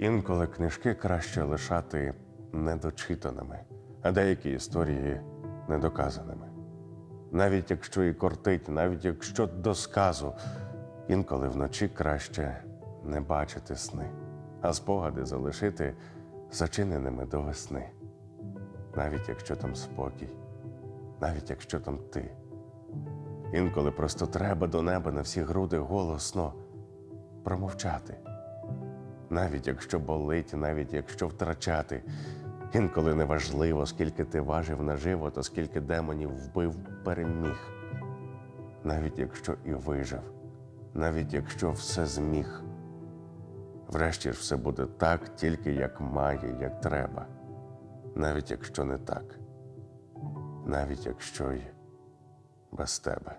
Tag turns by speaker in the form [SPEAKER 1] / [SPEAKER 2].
[SPEAKER 1] Інколи книжки краще лишати недочитаними, а деякі історії недоказаними. Навіть якщо і кортить, навіть якщо до сказу, інколи вночі краще не бачити сни, а спогади залишити зачиненими до весни. Навіть якщо там спокій, навіть якщо там ти. Інколи просто треба до неба на всі груди голосно промовчати навіть якщо болить, навіть якщо втрачати. Інколи неважливо, скільки ти важив наживо, то скільки демонів вбив, переміг. Навіть якщо і вижив, навіть якщо все зміг. Врешті ж все буде так, тільки як має, як треба. Навіть якщо не так, навіть якщо й без тебе.